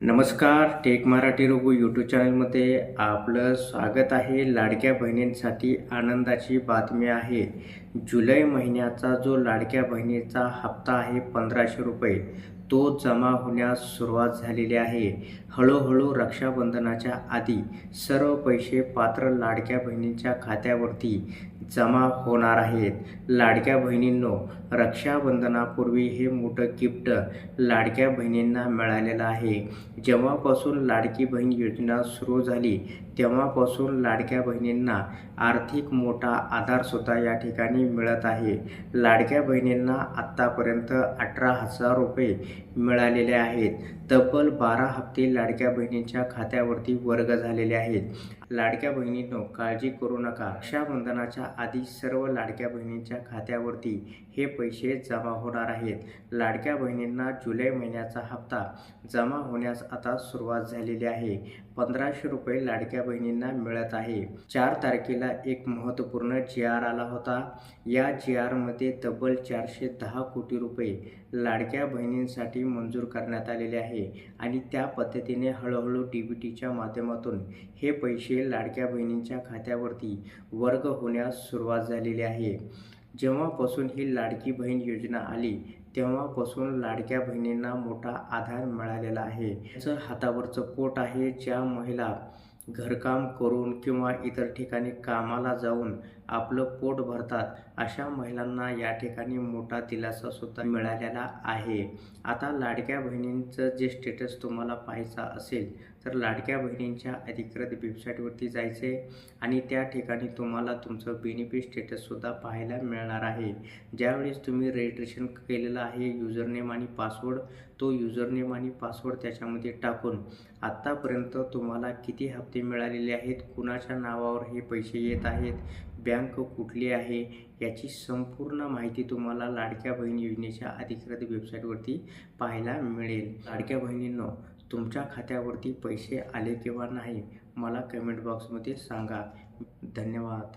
नमस्कार take Marathi Raghu YouTube चॅनलमध्ये आपलं स्वागत आहे. लाडक्या बहिणींसाठी आनंदाची बातमी आहे. जुलै महिन्याचा जो लाडक्या बहिणीचा हप्ता आहे पंधराशे रुपये तो जमा होण्यास सुरुवात झालेली आहे. हळूहळू रक्षाबंधनाच्या आधी सर्व पैसे पात्र लाडक्या बहिणींच्या खात्यावरती जमा होणार आहेत. लाडक्या बहिणींनो रक्षाबंधनापूर्वी हे मोठं गिफ्ट लाडक्या बहिणींना मिळालेलं आहे. जेव्हापासून लाडकी बहीण योजना सुरू झाली तेव्हापासून लाडक्या बहिणींना आर्थिक मोठा आधारसुद्धा या ठिकाणी मिळत आहे. लाडक्या बहिणींना आत्तापर्यंत अठरा हजार रुपये मिळालेले आहेत. तब्बल बारा हप्ते लाडक्या बहिणींच्या खात्यावरती वर्ग झालेले आहेत. लाडक्या बहिणींनो काळजी करू नका. रक्षाबंधनाच्या आधी सर्व लाडक्या बहिणींच्या खात्यावरती हे पैसे जमा होणार आहेत. लाडक्या बहिणींना जुलै महिन्याचा हप्ता जमा होण्यास आता सुरुवात झालेली आहे. पंधराशे रुपये लाडक्या बहिणींना मिळत आहे. चार तारखेला एक महत्त्वपूर्ण जी आर आला होता. या जी आरमध्ये तब्बल चारशे दहा कोटी रुपये लाडक्या बहिणींसाठी मंजूर करण्यात आलेले आहे. आणि त्या पद्धतीने हळूहळू डी बी टीच्या माध्यमातून हे पैसे लाडक्या बहिणींच्या खात्यावरती वर्ग होण्यास सुरुवात झालेली आहे. जेव्हापासून ही लाडकी बहीण योजना आली तेव्हापासून लाडक्या बहिणींना मोठा आधार मिळालेला आहे. याचं हातावरचं पोट आहे ज्या महिला घरकाम करून किंवा इतर ठिकाणी कामाला जाऊन आपलं पोट भरतात अशा महिलांना या ठिकाणी मोठा दिलासा सुद्धा मिळालेला आहे. आता लाडक्या बहिणींचं जे स्टेटस तुम्हाला पाहायचा असेल तर लाडक्या बहिणींच्या अधिकृत वेबसाईटवरती जायचे आणि त्या ठिकाणी तुम्हाला तुमचं बेनिफिट स्टेटससुद्धा पाहायला मिळणार आहे. ज्यावेळेस तुम्ही रजिस्ट्रेशन केलेलं आहे युजरनेम आणि पासवर्ड तो युजरनेम आणि पासवर्ड त्याच्यामध्ये टाकून आत्तापर्यंत तुम्हाला किती हप्ते मिळालेले आहेत कुणाच्या नावावर हे पैसे येत आहेत बँक कुठली आहे याची संपूर्ण माहिती तुम्हाला लाडक्या बहीण योजनेच्या अधिकृत वेबसाईटवरती पाहायला मिळेल. लाडक्या बहिणींनो तुमच्या खात्यावरती पैसे आले किंवा नाही मला कमेंट बॉक्समध्ये सांगा. धन्यवाद.